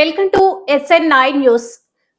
Welcome to S N nine news.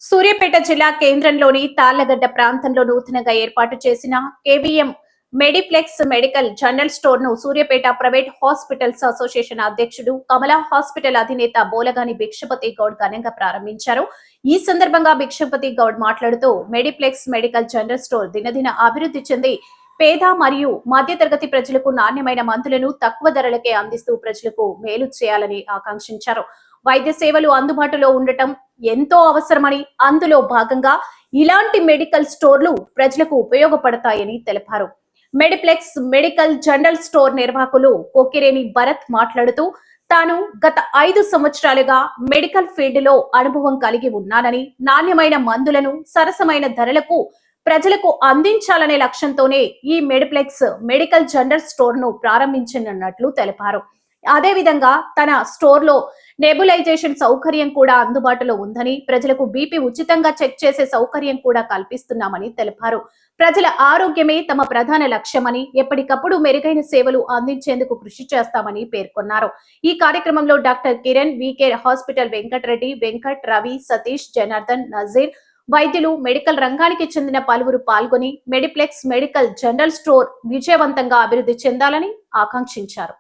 Suryapet జిల్లా కేంద్రంలోని తాళ్ళగడ్డ ప్రాంతంలో నూతనంగా ఏర్పాటు చేసిన K V M Mediplex medical general స్టోర్ను Suryapet private hospitals association అధ్యక్షుడు కమలా హాస్పిటల్ అధినేత బోలగాని భిక్షపతి గౌడ్ ఘనంగా ప్రారంభించారు. ఈ సందర్భంగా భిక్షపతి గౌడ్ మాట్లాడుతూ మెడిప్లెక్స్ మెడికల్ జనరల్ స్టోర్ దినదిన అభివృద్ధి చెంది పేద మరియు మధ్యతరగతి ప్రజలకు నాణ్యమైన మందులను తక్కువ ధరలకే అందిస్తూ ప్రజలకు మేలు చేయాలని ఆకాంక్షించారు. వైద్య సేవలు అందుబాటులో ఉండటం ఎంతో అవసరమని అందులో భాగంగా ఇలాంటి మెడికల్ స్టోర్లు ప్రజలకు ఉపయోగపడతాయని తెలిపారు. మెడిప్లెక్స్ మెడికల్ జనరల్ స్టోర్ నిర్వాహకులు కోకిరేని భరత్ మాట్లాడుతూ తాను గత ఐదు సంవత్సరాలుగా మెడికల్ ఫీల్డ్లో అనుభవం కలిగి ఉన్నానని నాణ్యమైన మందులను సరసమైన ధరలకు ప్రజలకు అందించాలనే లక్ష్యంతోనే ఈ మెడిప్లెక్స్ మెడికల్ జనరల్ స్టోర్ను ప్రారంభించనున్నట్లు తెలిపారు. అదేవిధంగా తన స్టోర్లో నెబులైజేషన్ సౌకర్యం కూడా అందుబాటులో ఉందని ప్రజలకు బీపీ ఉచితంగా చెక్ చేసే సౌకర్యం కూడా కల్పిస్తున్నామని తెలిపారు. ప్రజల ఆరోగ్యమే తమ ప్రధాన లక్ష్యమని ఎప్పటికప్పుడు మెరుగైన సేవలు అందించేందుకు కృషి చేస్తామని పేర్కొన్నారు. ఈ కార్యక్రమంలో doctor Kiran VK hospital Venkata Reddy Venkat Ravi Satish Janardhan Nazeer. వైద్యులు మెడికల్ రంగానికి చెందిన పలువురు పాల్గొని మెడిప్లెక్స్ మెడికల్ జనరల్ స్టోర్ విజయవంతంగా అభివృద్ధి చెందాలని ఆకాంక్షించారు.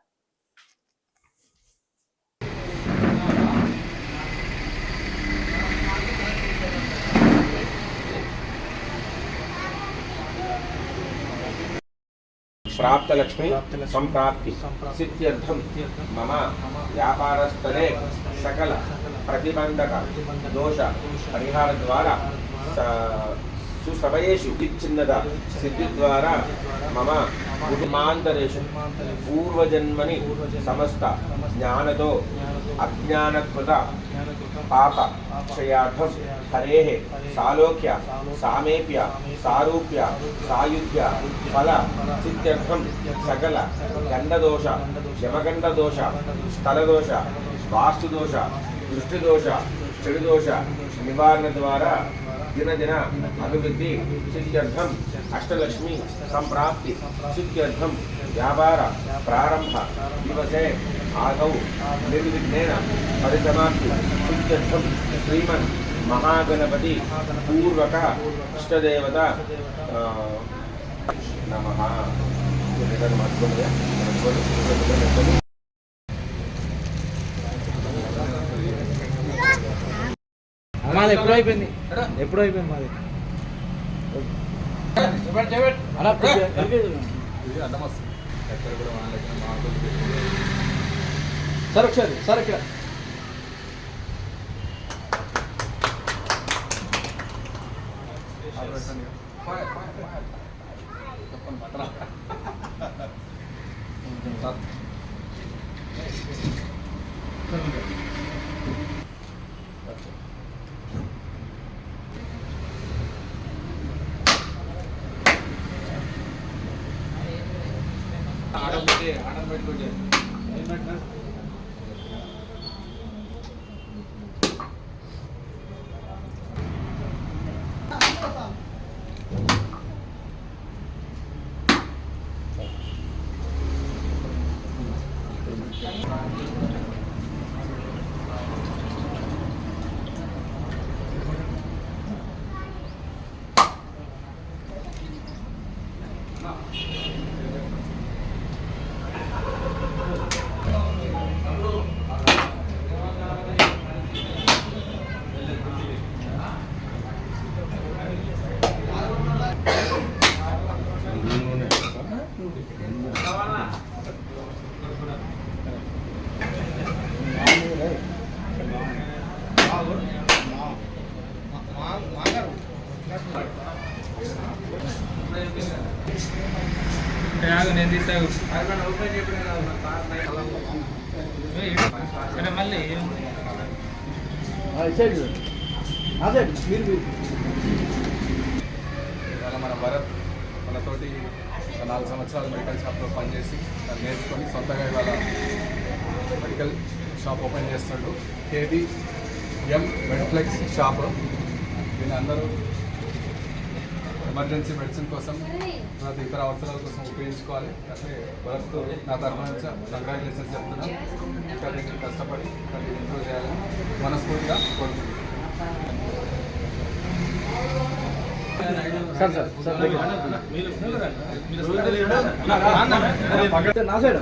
ప్రాప్తలక్ష్మి సంప్రాప్తి సిద్ధ్యర్థం మమ వ్యాపారస్థలే సకల ప్రతిబంధక దోష పరిహార ద్వారా సుసమయేషు విచ్ఛిన్నత సిద్ధి ద్వారా మమ కుటుంబాంతరేషు పూర్వజన్మని సమస్త జ్ఞానతో అజ్ఞానకృత పాప క్షయార్థం హరే సాలోక్య సామేప్య సారూప్య సాయుధ్య ఫల సిద్ధ్యర్థం సకల గండదోష యమగండదోష స్థలదోష వాస్తుదోష దృష్టిదోష చెడుదోష నివారణ ద్వారా దినదిన అభివృద్ధి సిద్ధ్యర్థం అష్టలక్ష్మి సంప్రాప్తి సిద్ధ్యర్థం వ్యాపార ప్రారంభ దివసే ఆదౌ నిర్విఘ్నేన పరిసమాప్తి సిద్ధ్యర్థం శ్రీమన్ మహాగణపతి పూర్వక ఇష్టదేవత నమ మాది ఎప్పుడు అయిపోయింది ఎప్పుడు అయిపోయింది మాది? సార్ ఒకసారి సార్ ఇక్కడ నేను తీసావు మళ్ళీ ఆ, ఇటు సైడ్ చూడండి. ఆ సైడ్ మీరు మీరు. ఇవాళ మన భరత్ మనతోటి నాలుగు సంవత్సరాలు మెడికల్ షాప్లో పనిచేసి దాన్ని నేర్చుకొని సొంతగా ఇవాళ మెడికల్ షాప్ ఓపెన్ చేస్తున్నాడు కేబీ ఎం మెడ్ఫ్లెక్స్ షాప్ దీని అందరూ ఎమర్జెన్సీ మెడిసిన్ కోసం తర్వాత ఇతర అవసరాల కోసం ఉపయోగించుకోవాలి అట్లే భరత్ నా తరఫు నుంచి కంగ్రాచులేషన్స్ చెప్తున్నాను ఇక్కడ దీనికి కష్టపడి ఇక్కడ ఇంప్రూవ్ చేయాలని మనస్ఫూర్తిగా కోరుకుంటున్నాను నా సైడ్